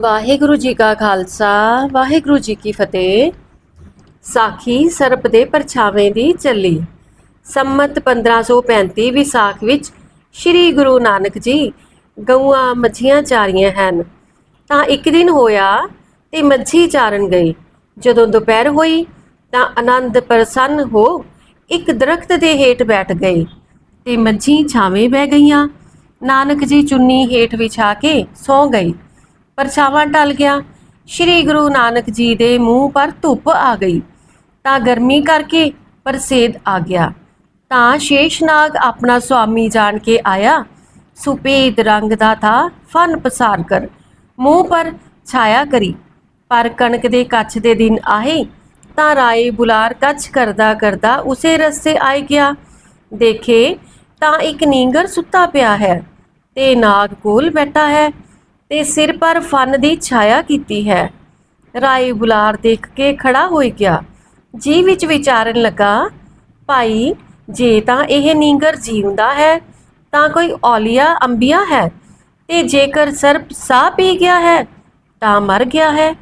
ਵਾਹਿਗੁਰੂ ਜੀ ਕਾ ਖਾਲਸਾ, ਵਾਹਿਗੁਰੂ ਜੀ ਕੀ ਫਤਿਹ। ਸਾਖੀ ਸਰਪ ਦੇ ਪਰਛਾਵੇਂ ਦੀ ਚੱਲੀ। ਸੰਮਤ 1535 ਵਿਸਾਖ ਵਿੱਚ ਸ੍ਰੀ ਗੁਰੂ ਨਾਨਕ ਜੀ ਗਊਆਂ ਮੱਝੀਆਂ ਚਾਰੀਆਂ ਹਨ। ਤਾਂ ਇੱਕ ਦਿਨ ਹੋਇਆ ਤੇ ਮੱਝੀ ਚਾਰਨ ਗਏ ਜਦੋਂ ਦੁਪਹਿਰ ਹੋਈ ਤਾਂ ਆਨੰਦ ਪ੍ਰਸੰਨ ਹੋ ਇੱਕ ਦਰਖਤ ਦੇ ਹੇਠ ਬੈਠ ਗਏ ਤੇ ਮੱਝੀ ਛਾਵੇਂ ਬਹਿ ਗਈਆਂ। ਨਾਨਕ ਜੀ ਚੁੰਨੀ ਹੇਠ ਵਿਛਾ ਕੇ ਸੌ ਗਏ। ਪਰਛਾਵਾਂ ਟਲ ਗਿਆ। ਸ੍ਰੀ ਗੁਰੂ ਨਾਨਕ ਜੀ ਦੇ ਮੂੰਹ ਪਰ ਧੁੱਪ ਆ ਗਈ। ਤਾਂ ਗਰਮੀ ਕਰਕੇ ਪਰਸੇਦ ਆ ਗਿਆ। ਤਾਂ ਸ਼ੇਸ਼ਨਾਗ ਆਪਣਾ ਸੁਆਮੀ ਜਾਣ ਕੇ ਆਇਆ। ਸੁਪੇਦ ਰੰਗ ਦਾ ਥਾ, ਫਨ ਪਸਾਰ ਕਰ। ਮੂੰਹ ਪਰ ਛਾਇਆ ਕਰੀ। ਪਰ ਕਣਕ ਦੇ ਕੱਛ ਦੇ ਦਿਨ ਆਏ ਤਾਂ ਰਾਏ ਬੁਲਾਰ ਕੱਛ ਕਰਦਾ ਕਰਦਾ ਉਸੇ ਰਸਤੇ ਆਏ ਗਿਆ। ਦੇਖੇ ਤਾਂ ਇੱਕ ਨੀਂਗਰ ਸੁੱਤਾ ਪਿਆ ਹੈ। ਤੇ ਨਾਗ ਕੋਲ ਬੈਠਾ ਹੈ। ਤੇ ਸਿਰ ਪਰ ਫਨ ਦੀ ਛਾਇਆ ਕੀਤੀ ਹੈ। ਰਾਏ ਬੁਲਾਰ ਦੇਖ ਕੇ ਖੜਾ ਹੋ ਗਿਆ। ਜੀ ਵਿੱਚ ਵਿਚਾਰਨ ਲੱਗਾ, ਭਾਈ, ਜੇ ਤਾਂ ਇਹ ਨੀਂਗਰ ਜੀਉਂਦਾ ਹੈ, ਤਾਂ ਕੋਈ ਔਲੀਆ ਅੰਬੀਆ ਹੈ ਤੇ ਜੇਕਰ ਸਰਪ ਸਾਹ ਪੀ ਗਿਆ ਹੈ, ਤਾਂ ਮਰ ਗਿਆ ਹੈ।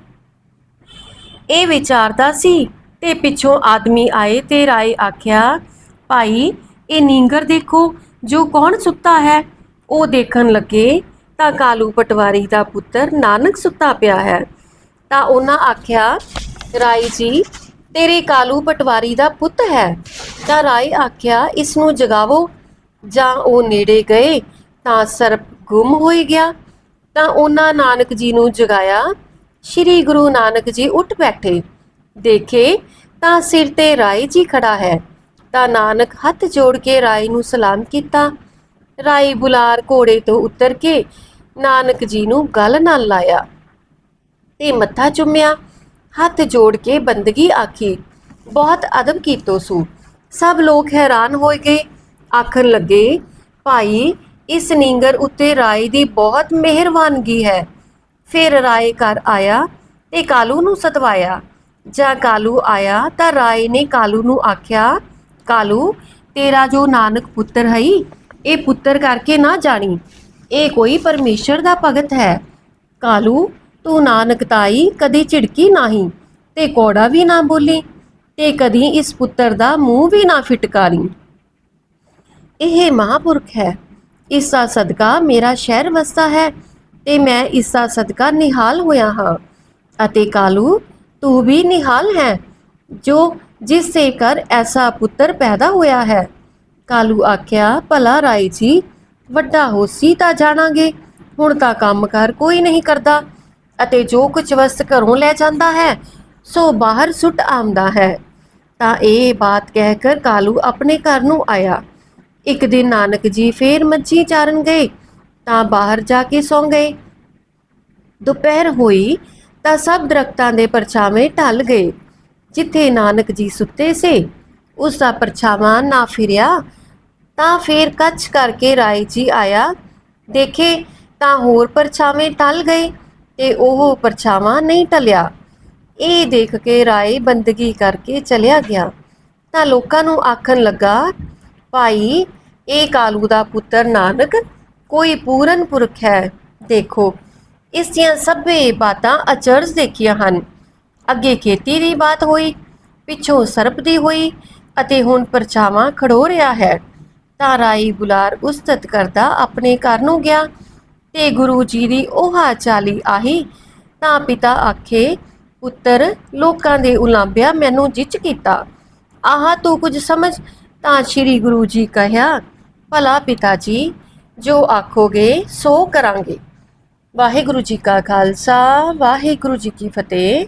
ਇਹ ਵਿਚਾਰਦਾ ਸੀ ਤੇ ਪਿੱਛੋਂ ਆਦਮੀ ਆਏ ਤੇ ਰਾਏ ਆਖਿਆ, ਭਾਈ, ਇਹ ਨੀਂਗਰ ਦੇਖੋ, ਜੋ ਕੌਣ ਸੁੱਤਾ ਹੈ? ਉਹ ਦੇਖਣ ਲੱਗੇ ਤਾਂ ਕਾਲੂ ਪਟਵਾਰੀ ਦਾ ਪੁੱਤਰ ਨਾਨਕ ਸੁੱਤਾ ਪਿਆ ਹੈ। ਤਾਂ ਉਹਨਾਂ ਆਖਿਆ, ਰਾਏ ਜੀ, ਤੇਰੇ ਕਾਲੂ ਪਟਵਾਰੀ ਦਾ ਪੁੱਤ ਹੈ। ਤਾਂ ਰਾਏ ਆਖਿਆ, ਇਸ ਨੂੰ ਜਗਾਵੋ। ਜਾਂ ਉਹ ਨੇੜੇ ਗਏ ਤਾਂ ਸਰਪ ਗੁੰਮ ਹੋਈ ਗਿਆ। ਤਾਂ ਉਹਨਾਂ ਨਾਨਕ ਜੀ ਨੂੰ ਜਗਾਇਆ। ਸ੍ਰੀ ਗੁਰੂ ਨਾਨਕ ਜੀ ਉੱਠ ਬੈਠੇ। ਦੇਖੇ ਤਾਂ ਸਿਰ ਤੇ ਰਾਏ ਜੀ ਖੜਾ ਹੈ। ਤਾਂ ਨਾਨਕ ਹੱਥ ਜੋੜ ਕੇ ਰਾਏ ਨੂੰ ਸਲਾਮ ਕੀਤਾ। ਰਾਏ ਬੁਲਾਰ ਘੋੜੇ ਤੋਂ ਉਤਰ ਕੇ ਨਾਨਕ ਜੀ ਨੂੰ ਗੱਲ ਨਾਲ ਲਾਇਆ ਤੇ ਮੱਥਾ ਚੁੰਮਿਆ, ਹੱਥ ਜੋੜ ਕੇ ਬੰਦਗੀ ਆਖੀ, ਬਹੁਤ ਅਦਬ ਕੀਤੋ ਸੂ। ਸਭ ਲੋਕ ਹੈਰਾਨ ਹੋਏ ਗਏ। ਆਖਣ ਲੱਗੇ, ਭਾਈ, ਇਸ ਨੀਂਗਰ ਉੱਤੇ ਰਾਏ ਦੀ ਬਹੁਤ ਮਿਹਰਬਾਨਗੀ ਹੈ। ਫਿਰ ਰਾਏ ਘਰ ਆਇਆ ਤੇ ਕਾਲੂ ਨੂੰ ਸਤਵਾਇਆ। ਜਾਂ ਕਾਲੂ ਆਇਆ ਤਾਂ ਰਾਏ ਨੇ ਕਾਲੂ ਨੂੰ ਆਖਿਆ, ਕਾਲੂ, ਤੇਰਾ ਜੋ ਨਾਨਕ ਪੁੱਤਰ ਹੈ ਇਹ ਪੁੱਤਰ ਕਰਕੇ ਨਾ ਜਾਣੀ। ਇਹ ਕੋਈ ਪਰਮੇਸ਼ਰ ਦਾ ਭਗਤ ਹੈ। ਕਾਲੂ, ਤੂੰ ਨਾਨਕ ਤਾਈ, ਕਦੀ ਝਿੜਕੀ ਨਹੀਂ, ਤੇ ਕੋੜਾ ਵੀ ਨਾ ਬੋਲੀ, ਤੇ ਕਦੀ ਇਸ ਪੁੱਤਰ ਦਾ ਮੂੰਹ ਵੀ ਨਾ ਫਿਟਕਾਰੀ। ਇਹ ਮਹਾਪੁਰਖ ਹੈ। ਇਸ ਦਾ ਸਦਕਾ ਮੇਰਾ ਸ਼ਹਿਰ ਵਸਦਾ ਹੈ, ਤੇ ਮੈਂ ਇਸ ਦਾ ਸਦਕਾ ਨਿਹਾਲ ਹੋਇਆ ਹਾਂ। ਅਤੇ ਕਾਲੂ, ਤੂੰ ਵੀ ਨਿਹਾਲ ਹੈ, ਜੋ ਜਿਸ ਸੇ ਕਰ ਐਸਾ ਪੁੱਤਰ ਪੈਦਾ ਹੋਇਆ ਹੈ। ਕਾਲੂ ਆਖਿਆ, ਭਲਾ ਰਾਏ ਜੀ ਵੱਡਾ ਹੋਸੀ ਤਾਂ ਜਾਣਾਂਗੇ। ਹੁਣ ਤਾਂ ਕੰਮ ਕਰ ਕੋਈ ਨਹੀਂ ਕਰਦਾ ਅਤੇ ਜੋ ਕੁਝ ਵਸਤ ਘਰੋਂ ਲੈ ਜਾਂਦਾ ਹੈ, ਸੋ ਬਾਹਰ ਸੁੱਟ ਆਉਂਦਾ ਹੈ। ਤਾਂ ਇਹ ਬਾਤ ਕਹਿ ਕਰ ਕਾਲੂ ਆਪਣੇ ਘਰ ਨੂੰ ਆਇਆ। ਇੱਕ ਦਿਨ ਨਾਨਕ ਜੀ ਫੇਰ ਮੱਛੀ ਚਾਰਨ ਗਏ, ਤਾਂ ਬਾਹਰ ਜਾ ਕੇ ਸੌਂ ਗਏ। ਦੁਪਹਿਰ ਹੋਈ ਤਾਂ ਸਭ ਦਰਖਤਾਂ ਦੇ ਪਰਛਾਵੇਂ ਢਲ ਗਏ। ਜਿੱਥੇ ਨਾਨਕ ਜੀ ਸੁੱਤੇ ਸੀ, ਉਸ ਦਾ ਪਰਛਾਵਾਂ ਨਾ ਫਿਰਿਆ ਤਾਂ ਫੇਰ ਕੱਚ ਕਰਕੇ ਰਾਏ ਜੀ ਆਇਆ। ਦੇਖੇ ਤਾਂ ਹੋਰ ਪਰਛਾਵੇਂ ਟਲ ਗਏ ਤੇ ਉਹ ਪਰਛਾਵਾਂ ਨਹੀਂ ਟਲਿਆ। ਇਹ ਦੇਖ ਕੇ ਰਾਏ ਬੰਦਗੀ ਕਰਕੇ ਚਲਿਆ ਗਿਆ। ਤਾਂ ਲੋਕਾਂ ਨੂੰ ਆਖਣ ਲੱਗਾ, ਭਾਈ, ਇਹ ਕਾਲੂ ਦਾ ਪੁੱਤਰ ਨਾਨਕ ਕੋਈ ਪੂਰਨ ਪੁਰਖ ਹੈ। ਦੇਖੋ, ਇਸ ਦੀਆਂ ਸਭੇ ਬਾਤਾਂ ਅਚਰਜ ਦੇਖੀਆਂ ਹਨ। ਅੱਗੇ ਖੇਤੀ ਦੀ ਬਾਤ ਹੋਈ, ਪਿੱਛੋਂ ਸਰਪ ਦੀ ਹੋਈ ਅਤੇ ਹੁਣ ਪਰਛਾਵਾਂ ਖੜੋ ਰਿਹਾ ਹੈ। ਤਾਂ ਰਾਈ ਬੁਲਾਰ ਉਸਤਤ ਕਰਦਾ ਆਪਣੇ ਘਰ ਨੂੰ ਗਿਆ ਤੇ ਗੁਰੂ ਜੀ ਦੀ ਉਹਾ ਚਾਲੀ ਆਹੀ, ਤਾਂ ਪਿਤਾ ਆਖੇ, ਪੁੱਤਰ, ਲੋਕਾਂ ਦੇ ਉਲਾਂਭਿਆ ਮੈਨੂੰ ਜਿੱਚ ਕੀਤਾ। ਆਹ ਤੂੰ ਕੁਝ ਸਮਝ? ਤਾਂ ਸ੍ਰੀ ਗੁਰੂ ਜੀ ਕਹਿਆ, ਭਲਾ ਪਿਤਾ ਜੀ, ਜੋ ਆਖੋਗੇ ਸੋ ਕਰਾਂਗੇ। ਵਾਹਿਗੁਰੂ ਜੀ ਕਾ ਖਾਲਸਾ, ਵਾਹਿਗੁਰੂ ਜੀ ਕੀ ਫਤਿਹ।